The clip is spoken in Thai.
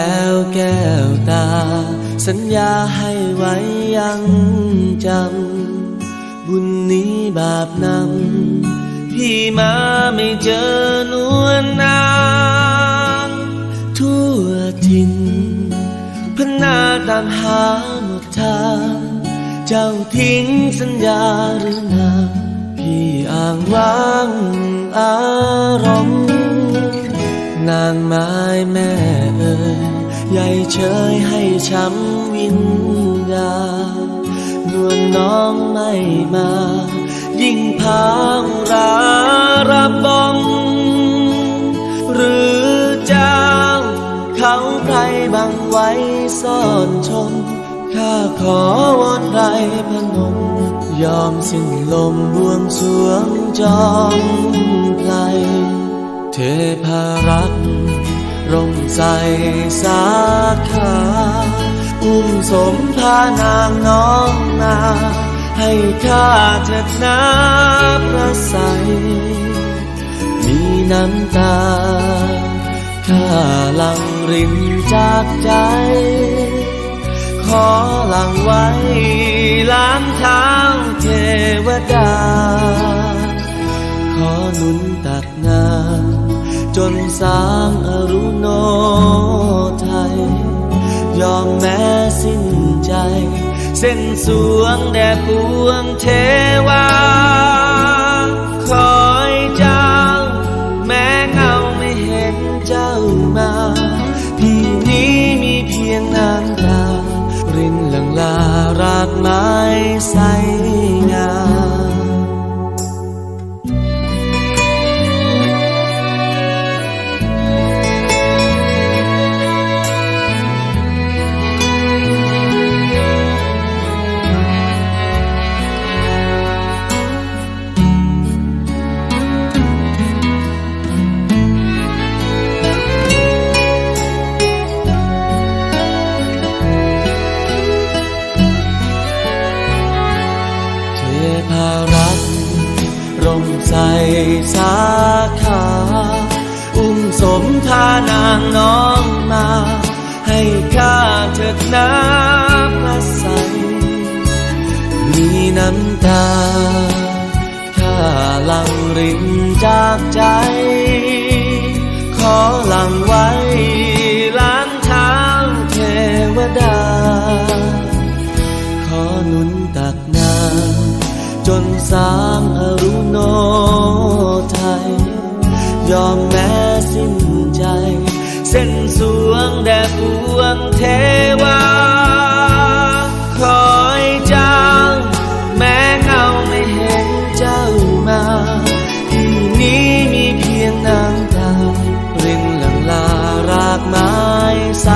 แก้วแก้วตา สัญญาให้ไว้ยังจำ บุญนี้บาปนำ พี่มาไม่เจอนวลนางทั่วทินพนาตามหาหมดทางเจ้าทิ้งสัญญาหรือนางพี่อ้างว้างอารมณ์างไม้แม่เอ่ยใหญ่เชยให้ช้ำวิญญานวลน้องไม่มา ยิ่งพางราระบมหรือเจ้า เขาใครบังไว้ซ่อนชมข้าขอวอนไรพนม ยอมสิ้นลมบวงสวงจอม พลเทพารักร่มใสสาขาอุ้มสมพานางน้องนา ให้ข้าเถิดน้ำพระใส มีน้ำตา ข้าหลังรินจากใจ ขอหลังไว้ล้างเท้าเทวดา นสางอรุโนไทย ยอมแม้สิ้นใจ เส้นสวงแด่ปวงเทวา คอยเจ้า แม้เงาไม่เห็นเจ้ามาพี่นี้มีเพียงน้ำตารินหลังลารากไม้ใส สสาขา อุ้มสมพานางน้องมา ให้ข้าเถิดน้ำพระใส มีน้ำตาข้าหลังรินจากใจ ขอหลังไว้ล้างเท้าเทวดา ขอหนุนตักน้ำจนสางอ ยอมแม้สิ้นใจ เส้นสวงแด่ปวงเทวา คอยจ้า แม้เงาไม่เห็นเจ้ามาที่นี้มีเพียงนางตาเริงหลังลารากไม้ใส